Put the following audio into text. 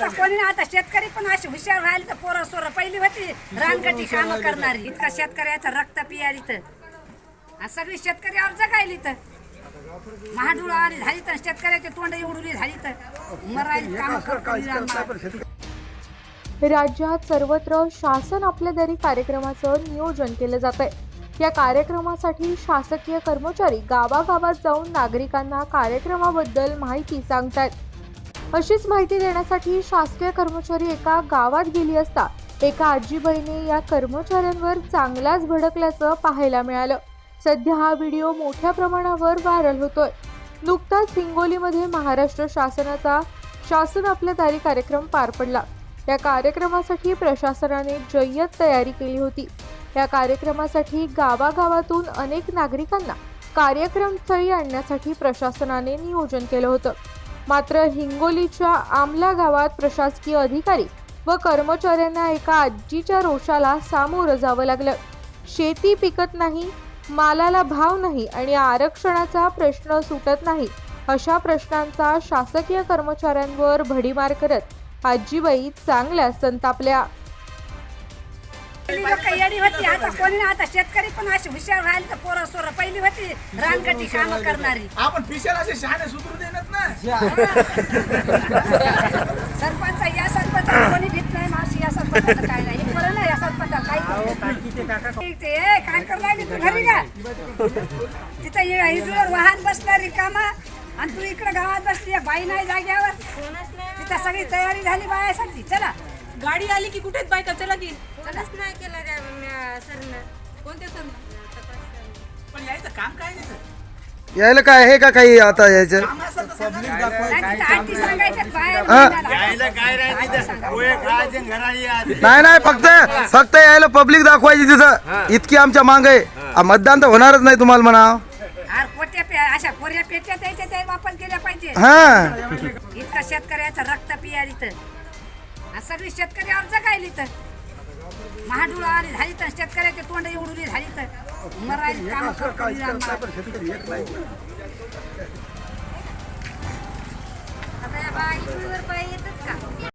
आता कोणी आता शेतकरी पण अशी हुशार राहिले तर पोरं सोरं. पहिली होती रानगटी कामं करणारी. इतका शेतकऱ्याचं रक्त इथं आणि सगळी शेतकरी अर्ज गायली तर. महाडुळा आली झाली तर शेतकऱ्याची तोंड एवढुली झाली तर. मरायली कामं राज्यात सर्वत्र शासन आपल्या दारी कार्यक्रमाचं नियोजन केलं जात आहे या कार्यक्रमासाठी शासकीय कर्मचारी गावागावात जाऊन नागरिकांना कार्यक्रमाबद्दल माहिती सांगतात अशीच माहिती देण्यासाठी शासकीय कर्मचारी एका गावात गेली असता एका आजी बहिणी या कर्मचाऱ्यांवर चांगलाच भडकल्याचं पाहायला मिळालं. सध्या हा व्हिडिओ मोठ्या प्रमाणावर व्हायरल होतोय. नुकताच हिंगोलीमध्ये महाराष्ट्र शासनाचा शासन आपल्या दारी कार्यक्रम पार पडला. या कार्यक्रमासाठी प्रशासनाने जय्यत तयारी केली होती. या कार्यक्रमासाठी गावागावातून अनेक नागरिकांना कार्यक्रमस्थळी आणण्यासाठी प्रशासनाने नियोजन केलं होतं. मात्र हिंगोलीच्या आमला गावात प्रशासकीय अधिकारी व कर्मचाऱ्यांना एका आजीच्या रोषाला सामोरं जावं लागलं. शेती पिकत नाही मालाला भाव नाही आणि आरक्षणाचा प्रश्न सुटत नाही अशा प्रश्नांचा शासकीय कर्मचाऱ्यांवर भडीमार करत आजीबाई चांगल्या संतापल्या. पहिली लोक येडी होती. आता कोणी नाही. आता शेतकरी पण अशी हुशार राहिले तर पोरं सोरं पहिली होती. रानगटी कामं करणारी. आपण पिशाला असे शहाणे सुधरू देणार ना. सरपंच या सरपंच कोणी भीत नाही मावशी. या सरपंच काय नाही. हे बरं नाही या सरपंच काही ते ए, काय करू राहिली तू घरी का तिथं ये- इजूवर वाहन बसणारी कामा. आणि तू इकडे गावात बसली आहे, बाई नाही जाग्यावर. तिथं सगळी तयारी झाली बायासाठी. चला. गाडी आली की कुठेच बायका? चला त्या सरनं कोणते सर पण यायचं काम काय नाही तर. यायला काय आहे का काही आता यायचं? काम असेल तर सांगा. नाही बाहेर हा. नाही नाही फक्त फक्त यायला पब्लिक दाखवायची तिथं. इतकी आमच्या मांग आहे. आ, मतदान तर होणारच नाही तुम्हाला म्हणा आर कोट्या पे अशा कोऱ्या पेट्या द्यायच्या त्या वापर केल्या पाहिजे. हा. इतका शेतकऱ्याचं रक्त इथं. आणि सगळी शेतकरी अर्ज गायली तर महाडुळा आली झाली तर शेतकऱ्याची तोंड एवढुली झाली तर मरायली कामं करतो विरामबाग. आता या बाई पायी येतात का